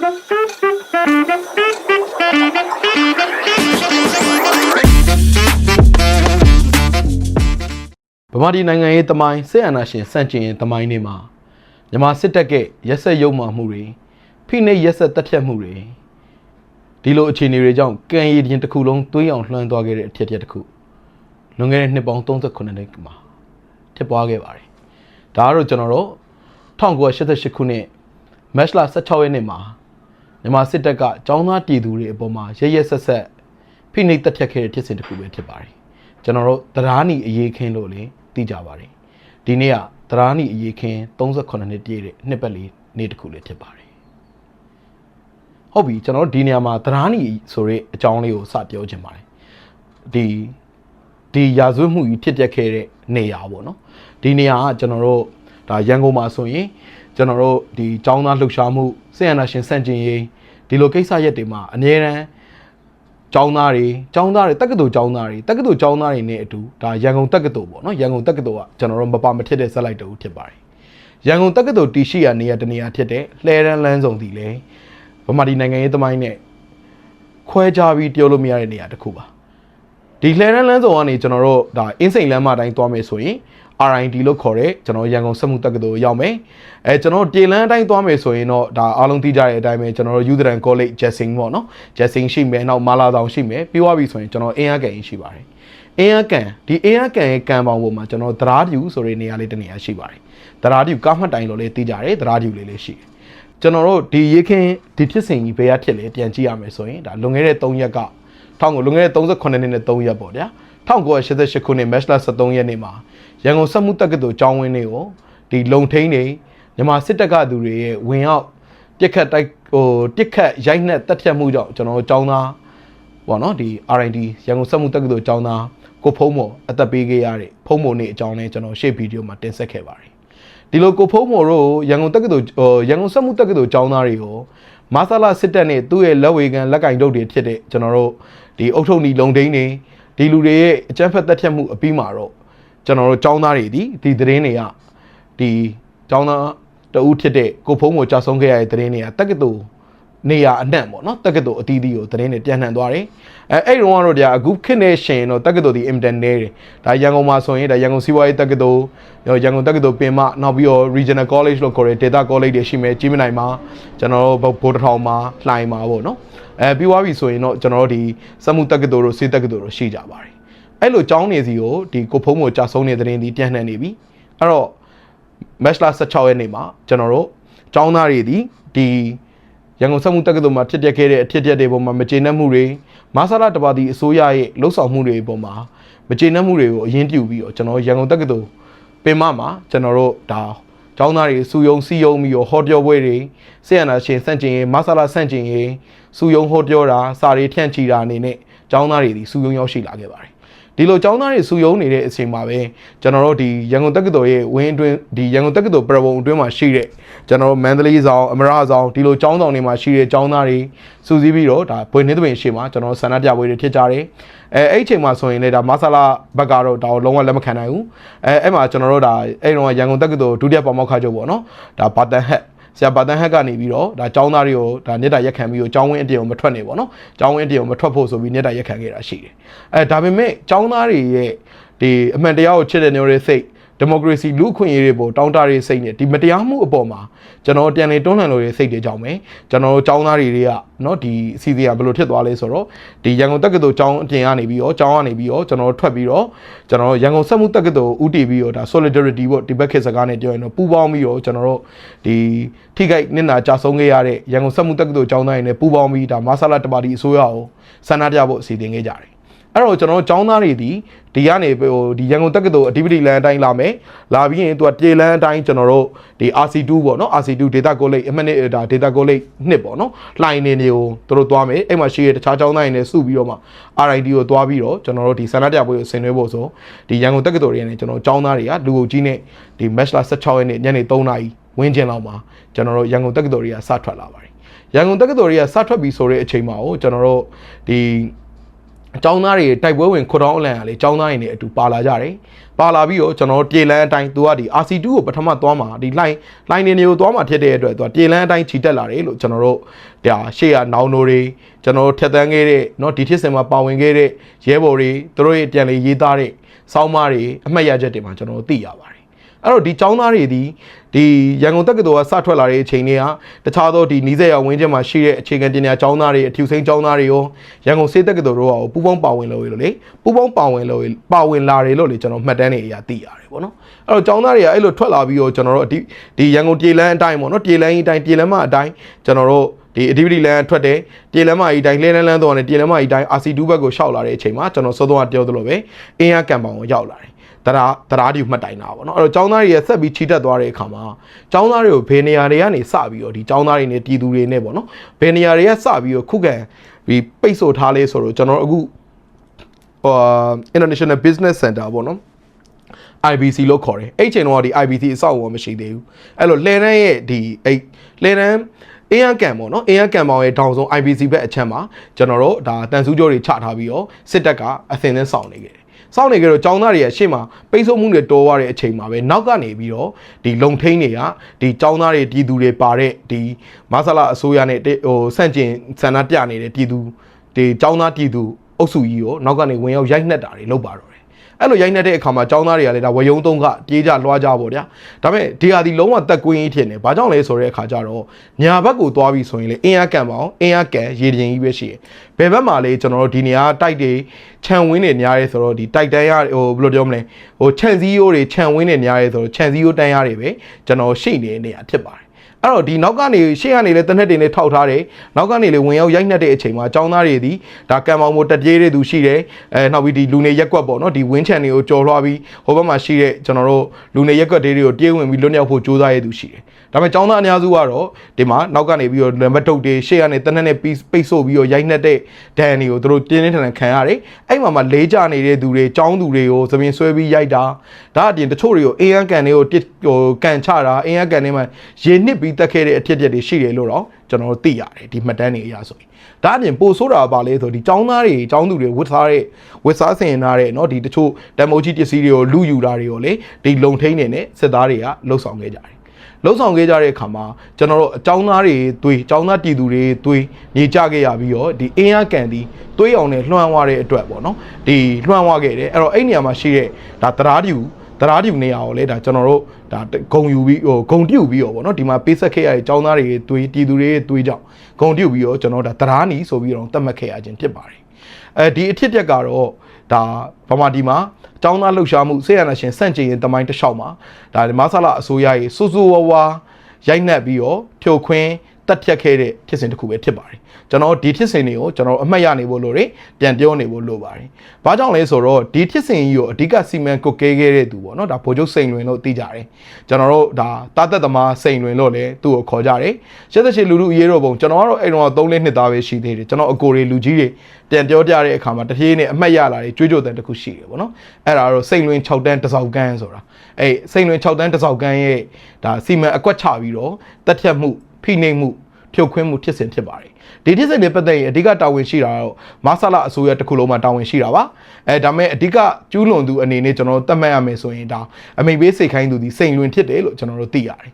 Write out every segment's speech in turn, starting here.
ဗမာပြည်နိုင်ငံရေးတမိုင်းစစ်အာဏာရှင်စန့်ကျင်ရေးတမိုင်းတွေမှာမြန်မာစစ်တပ်ကရက်ဆက်ရုံမှမှုတွေဖိနှိပ်ရက်ဆက်တပ်ဖြတ်မှုတွေဒီလိုအခြေအနေတွေကြောင့်ကံရည်တင်တစ်ခုလုံးသွေးအောင်လှမ်းသွားခဲ့တဲ့အထက်ထက်တစ်ခုလွန်ခဲ့တဲ့နှစ်ပေါင်း38နှစ်မှာဖြစ်ပွားခဲ့ပါတယ်ဒါကတော့ကျွန်တော်တို့1988ခုနှစ်မတ်လ16ရက်နေ့မှာ မြန်မာစစ်တပ်ကចောင်းသားပြည်သူတွေအပေါ်မှာရရက်ဆက်ဆက်ဖိနှိပ်တပ်ဖြတ်ခဲ့တဲ့ဖြစ်စဉ်တစ်ခုပဲဖြစ်ပါတယ်ကျွန်တော်တို့တရားနီအရေးခင်းလို့လည်းသိကြပါတယ်ဒီနေ့ကတရားနီအရေးခင်း38နှစ်ပြည့်တဲ့နှစ်ပတ်လေးနေ့တစ်ခုလေးဖြစ်ပါတယ်ဟုတ်ပြီကျွန်တော်တို့ဒီနေရာမှာတရားနီဆိုတဲ့အကြောင်းလေးကိုစပြောချင်ပါတယ်ဒီဒီရာဇဝတ်မှုကြီးဖြစ်ပျက်ခဲ့တဲ့နေရာပေါ့နော်ဒီနေရာကကျွန်တော်တို့ဒါရန်ကုန်မှာဆိုရင် ကျွန်တော်တို့ဒီចောင်းသားလှုပ်ရှားမှုစေယနာရှင်စန့်ကျင်ရေးဒီလိုကိစ္စရက်တွေမှာအများရန်ကျောင်းသားတွေကျောင်းသားတွေတက္ကသိုလ်ကျောင်းသားတွေတက္ကသိုလ်ကျောင်းသားတွေနဲ့အတူဒါရန်ကုန်တက္ကသိုလ်ပေါ့နော်ရန်ကုန်တက္ကသိုလ်ကကျွန်တော်တို့မပါမထစ်တဲ့ဆက်လိုက်တူဖြစ်ပါတယ်ရန်ကုန်တက္ကသိုလ်တီရှိရာနေရာတနေရာဖြစ်တဲ့လှဲရန်လန်းဆောင်တီလေဗမာပြည်နိုင်ငံရေးသမိုင်းနဲ့ခွဲခြားပြီးပြောလို့မရတဲ့နေရာတစ်ခုပါ ဒီလှဲရန်လန်းဆောင်ကနေကျွန်တော်တို့ဒါအင်းစိန်လမ်းမတိုင်းသွားမယ်ဆိုရင် RID လို့ခေါ်တဲ့ကျွန်တော်ရန်ကုန်စက်မှုတက္ကသိုလ်ရောက်မယ်အဲကျွန်တော်တေလန်းအတိုင်းသွားမယ်ဆိုရင်တော့ဒါအားလုံးသိကြတဲ့အတိုင်းပဲကျွန်တော်တို့ Utheran College Jessing ပေါ့နော် Jessing ရှိမယ်နောက်မာလာတောင်ရှိမယ်ပြီးသွားပြီဆိုရင်ကျွန်တော်အင်းအားကန်ရှိပါတယ်အင်းအားကန်ဒီအင်းအားကန်ရဲ့ကန်ပေါင်ပေါ်မှာကျွန်တော်သရားပြူဆိုတဲ့နေရာလေးတစ်နေရာရှိပါတယ်သရားပြူကားမှတ်တိုင်လို့လေးသိကြတယ်သရားပြူလေးလေးရှိတယ်ကျွန်တော်တို့ဒီရေခင်းဒီဖြစ်စဉ်ကြီးဘယ်ရဖြစ်လဲပြန်ကြည့်ရမယ်ဆိုရင်ဒါလွန်ခဲ့တဲ့3ရက်က ထောင်ကိုလွန်ခဲ့တဲ့38နှစ်နဲ့3ရက်ပေါ့ဗျာ1988ခုနှစ်မတ်လ23ရက်နေ့မှာရန်ကုန်စက်မှုတက္ကသိုလ်ကျောင်းဝင်းတွေကိုဒီလုံထိန်တွေမြန်မာစစ်တပ်ကသူတွေရဲ့ဝင်ရောက်ပြစ်ခတ်တိုက်ဟိုပြစ်ခတ်ရိုက်နှက်တပ်ဖြတ်မှုကြောင့်ကျွန်တော်တို့ကျောင်းသားပေါ့နော်ဒီ R&D ရန်ကုန်စက်မှုတက္ကသိုလ်ကျောင်းသားကိုဖုံးမော်အသက်ပေးခဲ့ရတဲ့ဖုံးမော်နေအကြောင်းနဲ့ကျွန်တော်ရှေ့ဗီဒီယိုမှာတင်ဆက်ခဲ့ပါတယ်ဒီလိုကိုဖုံးမော်တို့ရန်ကုန်တက္ကသိုလ်ဟိုရန်ကုန်စက်မှုတက္ကသိုလ်ကျောင်းသားတွေကို မာဆာလာစစ်တပ်နဲ့သူ့ရဲ့လက်ဝေခံလက်ကင်တုပ်တွေဖြစ်တဲ့ကျွန်တော်တို့ဒီအုတ်ထုံနီလုံဒိန်းတွေဒီလူတွေရဲ့အကြမ်းဖက်တပ်ဖြတ်မှုအပြီးမှာတော့ကျွန်တော်တို့ចောင်းသားတွေဒီဒီသတင်းတွေကဒီចောင်းသားတဦးဖြစ်တဲ့ကိုဖုံးကိုကြာဆုံးခဲ့ရတဲ့သတင်းတွေကတက္ကသိုလ် နေရာအနှံ့ပေါ့နော်တက္ကသိုလ်အသီးသီးကိုသတင်းတွေပြန်နှံသွားတယ်အဲအဲ့တုန်းကတော့ဒါအခုခေတ်နဲ့ရှင်တော့တက္ကသိုလ်ဒီအင်တန်နေတယ်ဒါရန်ကုန်မှာဆိုရင်ဒါရန်ကုန်စီးပွားရေးတက္ကသိုလ်ရန်ကုန်တက္ကသိုလ်ပင်မနောက်ပြီးတော့ regional college လို့ခေါ်တဲ့ data college တွေရှိမယ်ကြီးမနိုင်မှာကျွန်တော်တို့ဗိုလ်တထောင်မှာလှိုင်မှာပေါ့နော်အဲပြီးသွားပြီဆိုရင်တော့ကျွန်တော်တို့ဒီစက်မှုတက္ကသိုလ်တို့စေတက္ကသိုလ်တို့ရှိကြပါတယ်အဲ့လိုကျောင်းနေစီကိုဒီကိုဖုံးကိုကြာဆုံးနေတဲ့သတင်းဒီပြန်နှံ့နေပြီအဲ့တော့ match လာ16ရက်နေ့မှာကျွန်တော်တို့ကျောင်းသားတွေဒီဒီ ရန်ကုန်စက်မှုတက္ကသိုလ်မှာဖြစ်ပျက်ခဲ့တဲ့အဖြစ်အပျက်တွေပေါ်မှာမကျေနပ်မှုတွေမဆလာတပါတီအစိုးရရဲ့လှုပ်ဆောင်မှုတွေပေါ်မှာမကျေနပ်မှုတွေကိုအရင်ပြုပြီးတော့ကျွန်တော်ရန်ကုန်တက္ကသိုလ်ပင်မမှာကျွန်တော်တို့ဒါကျောင်းသားတွေစုယုံစီယုံပြီးတော့ဟောပြောပွဲတွေဆေးရနာရှင်စန့်ကျင်ရေးမဆလာစန့်ကျင်ရေးစုယုံဟောပြောတာစာတွေဖြန့်ချီတာအနေနဲ့ကျောင်းသားတွေဒီစုယုံရောက်ရှိလာခဲ့ပါတယ် ဒီလိုကျောင်းသားတွေစုယုံနေတဲ့အချိန်မှာပဲကျွန်တော်တို့ဒီရန်ကုန်တက္ကသိုလ်ရဲ့ဝင်းအတွင်းဒီရန်ကုန်တက္ကသိုလ်ပရဝုံအတွင်းမှာရှိတဲ့ကျွန်တော်တို့မန္တလေးဆောင်အမရဆောင်ဒီလိုကျောင်းဆောင်တွေမှာရှိတဲ့ကျောင်းသားတွေစုစည်းပြီးတော့ဒါဘွေနေသဘင်ရှိမှာကျွန်တော်ဆန္ဒပြပွဲတွေဖြစ်ကြတယ်အဲအဲ့အချိန်မှာဆိုရင်လည်းဒါမဆလာဘက်ကတော့ဒါကိုလုံးဝလက်မခံနိုင်ဘူးအဲအဲ့မှာကျွန်တော်တို့ဒါအဲ့တော့ရန်ကုန်တက္ကသိုလ်ဒုတိယပေါမောက်ခချုပ်ပေါ့နော်ဒါဘာတန်ဟက် ဆရာဘာတန်ဟက်ကနေပြီးတော့ဒါចောင်းသားတွေကိုဒါညက်တာရက်ခံပြီးတော့ចောင်းဝင်းအတင်ကိုမထွက်နေပေါ့နော်ចောင်းဝင်းအတင်ကိုမထွက်ဖို့ဆိုပြီးညက်တာရက်ခံခဲ့တာရှိတယ်အဲဒါပေမဲ့ចောင်းသားတွေရဲ့ဒီအမှန်တရားကိုချစ်တဲ့မျိုးတွေစိတ် ဒီမိုကရေစီလူ့အခွင့်အရေးတွေပေါ်တောင်းတရေးစိတ်နဲ့ဒီမတရားမှုအပေါ်မှာကျွန်တော်ပြန်လည်တွန်းလှန်လို့ရစိတ်တွေကြောင့်ပဲကျွန်တော်ចောင်းသားတွေတွေကเนาะဒီအစီအစဉ်ကဘယ်လိုဖြစ်သွားလဲဆိုတော့ဒီရန်ကုန်တက္ကသိုလ်ចောင်းအပြင်ကနေပြီးတော့ចောင်းကနေပြီးတော့ကျွန်တော်ထွက်ပြီးတော့ကျွန်တော်ရန်ကုန်စက်မှုတက္ကသိုလ်ဦးတည်ပြီးတော့ဒါ solidarity ပေါ့ဒီဘက်ခေတ်စကားနဲ့ပြောရင်တော့ပူးပေါင်းပြီးတော့ကျွန်တော်တို့ဒီထိခိုက်နစ်နာကြဆုံးခဲ့ရတဲ့ရန်ကုန်စက်မှုတက္ကသိုလ်ចောင်းသားတွေနဲ့ပူးပေါင်းပြီးဒါမာဆလာတပါတီအစိုးရကိုဆန္ဒပြဖို့အစီအစဉ်ခဲ့ကြတယ် အဲ့တော့ကျွန်တော်ចောင်းသားတွေဒီဒီကနေဟိုဒီရန်ကုန်တက္ကသိုလ်အဓိပတိလန်အတိုင်းလာမယ်လာပြီးရင်သူကပြေလန်အတိုင်းကျွန်တော်တို့ဒီ RC2 ပေါ့နော် RC2 data college အမှတ်နဲ့ဒါ data college နှစ်ပေါ့နော်လှိုင်းနေနေကိုသူတို့သွားမယ်အဲ့မှာရှိရတခြားចောင်းသားတွေနဲ့စုပြီးတော့မှ RID ကိုသွားပြီးတော့ကျွန်တော်တို့ဒီဆန္ဒပြပွဲကိုဆင်နွှဲဖို့ဆိုဒီရန်ကုန်တက္ကသိုလ်တွေနဲ့ကျွန်တော်ចောင်းသားတွေကလူကိုကြီးနဲ့ဒီ match လာ16ရက်နေ့ညနေ3နာရီဝင်းကျင်လောက်မှာကျွန်တော်တို့ရန်ကုန်တက္ကသိုလ်တွေကစထွက်လာပါတယ်ရန်ကုန်တက္ကသိုလ်တွေကစထွက်ပြီးဆိုတဲ့အချိန်မှာကိုကျွန်တော်တို့ဒီ အကြောင်းသားတွေတိုက်ပွဲဝင်ခွတ်တောင်းအလံကလေအကြောင်းသားတွေနဲ့အတူပါလာကြတယ်ပါလာပြီးတော့ကျွန်တော်တို့ပြေလန်းအတိုင်းသူကဒီ RC2 ကိုပထမသွားမှာဒီ line line နေတွေကိုသွားမှာဖြစ်တဲ့အတွက်သူကပြေလန်းအတိုင်းခြိတက်လာတယ်လို့ကျွန်တော်တို့ဒါရှေ့ကနောင်နိုတွေကျွန်တော်တို့ထက်သန်းခဲ့တဲ့เนาะဒီဖြစ်စဉ်မှာပါဝင်ခဲ့တဲ့ရဲဘော်တွေသူတို့ရဲ့ပြန်လေရေးသားတဲ့စောင်းမတွေအမှတ်ရချက်တွေမှာကျွန်တော်တို့သိရပါတယ် တယ် အဲ့တော့ဒီចောင်းသားတွေဒီဒီရန်ကုန်တက္ကသိုလ်ကစထွက်လာတဲ့အချိန်တွေကတခြားသောဒီနီးစက်ရဝင်းချက်မှာရှိတဲ့အခြေခံပညာចောင်းသားတွေအထူးစိမ်းចောင်းသားတွေရောရန်ကုန်စေတက္ကသိုလ်တို့ကပူပေါင်းပါဝင်လို့လို့လေပူပေါင်းပါဝင်လို့ပါဝင်လာတယ်လို့လေကျွန်တော်မှတ်တမ်းတွေအရာသိရတယ်ပေါ့နော်အဲ့တော့ចောင်းသားတွေကအဲ့လိုထွက်လာပြီးတော့ကျွန်တော်တို့ဒီဒီရန်ကုန်ပြည်လန်းအတိုင်းပေါ့နော်ပြည်လန်းအတိုင်းပြည်လန်းမအတိုင်းကျွန်တော်တို့ဒီ activity လမ်းထွက်တယ်ပြည်လမ်းမကြီးတိုင်းလဲလန်းလန်းတော့နေပြည်လမ်းမကြီးတိုင်း RC2 ဘက်ကိုရှောက်လာတဲ့အချိန်မှာကျွန်တော်စောစောကပြောသလိုပဲအင်းရကံပေါင်ကိုရောက်လာတယ် တရားတရားဒီမှတ်တိုင်တာပေါ့နော်အဲ့တော့ចောင်းသားတွေရဲ့ဆက်ပြီးချီတက်သွားတဲ့အခါမှာចောင်းသားတွေကိုဘယ်နေရာတွေကနေစပြီးတော့ဒီចောင်းသားတွေနဲ့ပြည်သူတွေနဲ့ပေါ့နော်ဘယ်နေရာတွေကစပြီးတော့ခုခံပြီးပိတ်ဆို့ထားလဲဆိုတော့ကျွန်တော်အခုဟို International Business Center ပေါ့နော် IBC လို့ခေါ်တယ်အဲ့ချိန်တော့ဒီ IBC အဆောက်အအုံမရှိသေးဘူးအဲ့လိုလဲတန်းရဲ့ဒီအဲ့လဲတန်းအင်းရကံပေါ့နော်အင်းရကံပေါင်ရဲ့တောင်ဆုံး IBC ဘက်အချက်မှာကျွန်တော်တို့ဒါတန်ဆူးကြောတွေချထားပြီးတော့စစ်တပ်ကအစင်နဲ့စောင့်နေခဲ့တယ် စောင့်နေကြတော့ចောင်းသားတွေရဲ့ရှေ့မှာပိတ်ဆို့မှုတွေတော်ရတဲ့အချိန်မှာပဲနောက်ကနေပြီးတော့ဒီလုံထိန်တွေကဒီចောင်းသားတွေပြည်သူတွေပါတဲ့ဒီမဆလာအစိုးရနဲ့ဟိုစန့်ကျင်ဆန္ဒပြနေတဲ့ပြည်သူဒီចောင်းသားပြည်သူအုပ်စုကြီးကိုနောက်ကနေဝင်ရောက်ရိုက်နှက်တာတွေလုပ်ပါတော့တယ် အဲ့လိုရိုက်နှက်တဲ့အခါမှာចောင်းသားတွေကလည်းဒါဝယုံသုံးကပြေးကြလွှားကြပေါ့ဗျာဒါပေမဲ့ဒီဟာဒီလုံးဝတက်ကွင်းကြီးဖြစ်နေဘာကြောင့်လဲဆိုတဲ့အခါကျတော့ညာဘက်ကိုသွားပြီဆိုရင်လေအင်းရကန်ပါအောင်အင်းရကန်ရေပြင်ကြီးပဲရှိတယ်ဘယ်ဘက်မှာလဲကျွန်တော်တို့ဒီနေရာတိုက်တွေခြံဝင်းတွေများရဲဆိုတော့ဒီတိုက်တန်းရဟိုဘယ်လိုပြောမလဲဟိုခြံစည်းရိုးတွေခြံဝင်းတွေများရဲဆိုတော့ခြံစည်းရိုးတန်းရတွေပဲကျွန်တော်ရှိနေတဲ့နေရာဖြစ်ပါတယ် အဲ့တော့ဒီနောက်ကနေရှေ့ကနေလည်းတနက်တင်လေးထောက်ထားတယ်နောက်ကနေလည်းဝင်ရောက်ရိုက်နှက်တဲ့အချိန်မှာအကြောင်းသားတွေဒီဒါကံပေါင်းမို့တက်ပြေးတဲ့သူရှိတယ်အဲနောက်ပြီးဒီလူနေရက်ကွက်ပေါ့နော်ဒီဝင်းချန်တွေကိုကြော်လွှားပြီးဟိုဘက်မှာရှိတဲ့ကျွန်တော်တို့လူနေရက်ကွက်တွေတွေကိုပြေးဝင်ပြီးလွတ်မြောက်ဖို့ကြိုးစားရတဲ့သူရှိတယ်ဒါပေမဲ့ចောင်းသားအများစုကတော့ဒီမှာနောက်ကနေပြီးတော့နံပါတ်ထုတ်တွေရှေ့ကနေတနက်နဲ့ပိတ်ဆို့ပြီးတော့ရိုက်နှက်တဲ့ဒဏ်တွေကိုသူတို့တင်းတင်းထန်ထန်ခံရတယ်အဲ့မှာမှလေးကြနေတဲ့သူတွေចောင်းသူတွေကိုသမင်ဆွဲပြီးရိုက်တာဒါအပြင်တချို့တွေကိုအင်အားကန်တွေကိုဟိုကန်ချတာအင်အားကန်တွေမှာရေနစ်ပြီတက်ခဲ့တဲ့အဖြစ်အပျက်တွေရှိတယ်လို့တော့ကျွန်တော်တို့သိရတယ်ဒီမှတ်တမ်းတွေအရဆိုရင်ဒါအပြင်ပို့ဆိုးတာပါလေဆိုဒီចောင်းသားတွေចောင်းသူတွေဝတ်စားတဲ့ဝတ်စားဆင်ထားတဲ့เนาะဒီတချို့တမိုးကြီးပစ္စည်းတွေကိုလူယူတာတွေကိုလေဒီလုံထိန်နေနဲ့စစ်သားတွေကလှုပ်ဆောင်ခဲ့ကြတယ်လှုပ်ဆောင်ခဲ့ကြတဲ့အခါမှာကျွန်တော်တို့အကြောင်းသားတွေတွေးအကြောင်းသားတည်သူတွေတွေးနေကြခဲ့ရပြီးတော့ဒီအင်းရကန်ဒီတွေးအောင်နဲ့လွှမ်းဝါတဲ့အတွက်ပေါ့နော်ဒီလွှမ်းဝါခဲ့တယ်အဲ့တော့အဲ့နေရာမှာရှိတဲ့ဒါတရားတူ တရားတူနေရာကိုလေဒါကျွန်တော်တို့ဒါဂုံယူပြီးဟိုဂုံပြုတ်ပြီးတော့ဗောနော်ဒီမှာပေးဆက်ခဲ့ရတဲ့ចောင်းသားတွေတွေးတီသူတွေတွေးကြောင်းဂုံပြုတ်ပြီးတော့ကျွန်တော်ဒါတရားနီဆိုပြီးတော့သတ်မှတ်ခဲ့ရခြင်းဖြစ်ပါတယ်အဲဒီအဖြစ်ပြက်ကတော့ဒါဗမာဒီမှာចောင်းသားလှုပ်ရှားမှုဆေးရနာရှင်စန့်ကျင်ရင်တမိုင်းတစ်လျှောက်မှာဒါမဆလာအစိုးရရဲ့စူးစူးဝါးဝါရိုက်နှက်ပြီးတော့ဖြိုခွင်း တက်ဖြတ်ခဲ့တဲ့ဖြစ်စဉ်တစ်ခုပဲဖြစ်ပါတယ်ကျွန်တော်ဒီဖြစ်စဉ်တွေကိုကျွန်တော်အမှတ်ရနေဖို့လို့ရပြန်ပြောနေဖို့လိုပါတယ်။ဘာကြောင့်လဲဆိုတော့ဒီဖြစ်စဉ်ကြီးကိုအဓိကစီမံကုတ်ကဲခဲ့တဲ့သူပေါ့နော်ဒါဗိုလ်ချုပ်စိန်လွင်လို့သိကြတယ်။ကျွန်တော်တို့ဒါတာသက်သမားစိန်လွင်လို့လည်းသူ့ကိုခေါ်ကြတယ်။ရှက်သက်ရှိလူလူအရေးတော်ပုံကျွန်တော်ကတော့အဲ့တော့3နှစ်နှစ်သားပဲရှိသေးတယ်။ကျွန်တော်အကိုတွေလူကြီးတွေပြန်ပြောကြတဲ့အခါမှာတထေးနဲ့အမှတ်ရလာတဲ့ကြွေးကြော်တဲ့တစ်ခုရှိတယ်ပေါ့နော်။အဲ့ဒါတော့စိန်လွင်6တန်းတစောက်ကန်းဆိုတာ။အဲ့စိန်လွင်6တန်းတစောက်ကန်းရဲ့ဒါစီမံအကွက်ချပြီးတော့တက်ဖြတ်မှု ဖိနှိပ်မှုဖြုတ်ခွင်းမှုဖြစ်စဉ်ဖြစ်ပါတယ်ဒီဖြစ်စဉ်တွေပတ်သက်ရင်အဓိကတာဝန်ရှိတာတော့မဆလာအစိုးရတစ်ခုလုံးမှာတာဝန်ရှိတာပါအဲဒါမဲ့အဓိကကျူးလွန်သူအနေနဲ့ကျွန်တော်တို့သတ်မှတ်ရမယ်ဆိုရင်ဒါအမိန်ပေးစိတ်ခိုင်းသူဒီစိန်လွင်ဖြစ်တယ်လို့ကျွန်တော်တို့သိရတယ်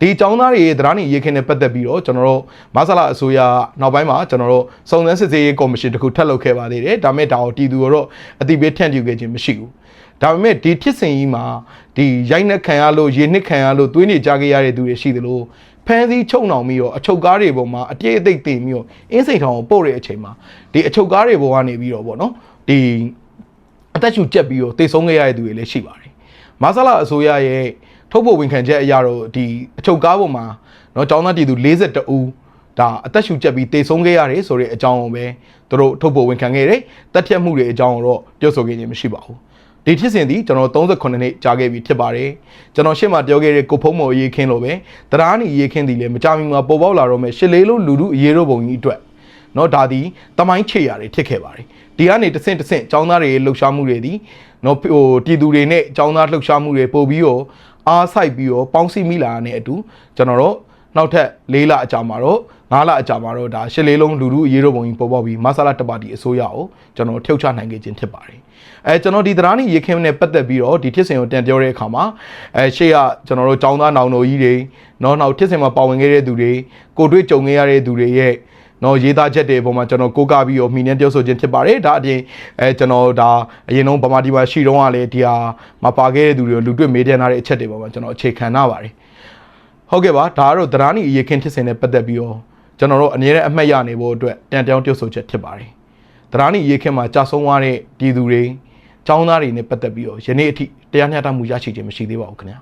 ဒီចောင်းသားတွေရဲ့တရားနေရေးခင်းနဲ့ပတ်သက်ပြီးတော့ကျွန်တော်တို့မဆလာအစိုးရနောက်ပိုင်းမှာကျွန်တော်တို့စုံစမ်းစစ်ဆေးရေးကော်မရှင်တစ်ခုထပ်လုပ်ခဲ့ပါသေးတယ်ဒါမဲ့ဒါကိုတီသူတို့အတိပေးထန့်ပြခဲ့ခြင်းမရှိဘူးဒါပေမဲ့ဒီဖြစ်စဉ်ကြီးမှာဒီရိုက်နှက်ခံရလို့ရေနစ်ခံရလို့သွေးနေကြခဲ့ရတဲ့သူတွေရှိသလို ဖမ်းဆီးချုပ်နှောင်ပြီးတော့အချုပ်ကားတွေပေါ်မှာအပြည့်အသိပ်တင်ပြီးတော့အင်းစိန်ထောင်ကိုပို့တဲ့အချိန်မှာဒီအချုပ်ကားတွေပေါ်ကနေပြီးတော့ဗောနော်ဒီအသက်ရှူကျက်ပြီးတော့တိတ်ဆုံးခဲ့ရတဲ့သူတွေလည်းရှိပါတယ်မဆလာအစိုးရရဲ့ထုတ်ဖို့ဝန်ခံချက်အရတော့ဒီအချုပ်ကားပေါ်မှာเนาะចောင်းသားတည်သူ42ဦးဒါအသက်ရှူကျက်ပြီးတိတ်ဆုံးခဲ့ရတယ်ဆိုတဲ့အကြောင်းကိုပဲသူတို့ထုတ်ဖို့ဝန်ခံခဲ့တယ်တက်ဖြတ်မှုတွေအကြောင်းကိုတော့ပြောဆိုခဲ့ခြင်းမရှိပါဘူး ဒီဖြစ်စဉ်သည်ကျွန်တော်38နှစ်ကြာခဲ့ပြီဖြစ်ပါတယ်ကျွန်တော်ရှေ့မှာပြောခဲ့တဲ့ကိုဖုံးမော်အရေးခင်းလိုပဲတရားနေအရေးခင်းသည်လည်းမကြမီမှာပေါ်ပေါက်လာတော့မဲ့ရှစ်လေးလုံးလူလူအရေးတို့ပုံကြီးအတွက်နော်ဒါသည်တမိုင်းချေရာတွေဖြစ်ခဲ့ပါတယ်ဒီကနေတဆင့်တဆင့်ចောင်းသားတွေလှုပ်ရှားမှုတွေသည်နော်ဟိုပြည်သူတွေနဲ့ចောင်းသားလှုပ်ရှားမှုတွေပို့ပြီးတော့အားဆိုင်ပြီးတော့ပေါင်းစည်းမိလာတဲ့အတူကျွန်တော်တို့နောက်ထပ်၄လအကြာမှာတော့ ငါးလအကြာမှာတော့ဒါရှစ်လေးလုံးလူလူအရေးတော်ပုံကြီးပေါ်ပေါက်ပြီးမဆလာတပါတီအစိုးရကိုကျွန်တော်ထုတ်ချနိုင်ခဲ့ခြင်းဖြစ်ပါတယ်အဲကျွန်တော်ဒီသဒ္ဓါနီရေခင်းနဲ့ပတ်သက်ပြီးတော့ဒီဖြစ်စဉ်ကိုတန်ပြောတဲ့အခါမှာအဲရှေ့ကကျွန်တော်တို့ចောင်းသားနောင်တော်ကြီးတွေနော်နောက်ဖြစ်စဉ်မှာပါဝင်ခဲ့တဲ့သူတွေကိုတွေ့ကြုံခဲ့ရတဲ့သူတွေရဲ့နော်ရေးသားချက်တွေအပေါ်မှာကျွန်တော်ကိုးကားပြီးတော့မိနည်းပြောဆိုခြင်းဖြစ်ပါတယ်ဒါအပြင်အဲကျွန်တော်ဒါအရင်ဆုံးဗမာတီမှာရှိတော့ကလည်းဒီဟာမပါခဲ့တဲ့သူတွေကိုလူတွေ့မေးတဲ့နာတဲ့အချက်တွေပေါ်မှာကျွန်တော်အခြေခံထားပါတယ်ဟုတ်ကဲ့ပါဒါကတော့သဒ္ဓါနီအရေးခင်းဖြစ်စဉ်နဲ့ပတ်သက်ပြီးတော့ ကျွန်တော်တို့အနည်းနဲ့အမှတ်ရနေဖို့အတွက်တန်တောင်းပြောဆိုချက်ဖြစ်ပါတယ်သဒ္ဓါနီအရေးခင်းမှာကြာဆုံးသွားတဲ့ပြည်သူတွေចောင်းသားတွေနဲ့ပတ်သက်ပြီးတော့ယနေ့အထိတရားမျှတမှုရရှိခြင်းမရှိသေးပါဘူးခင်ဗျာ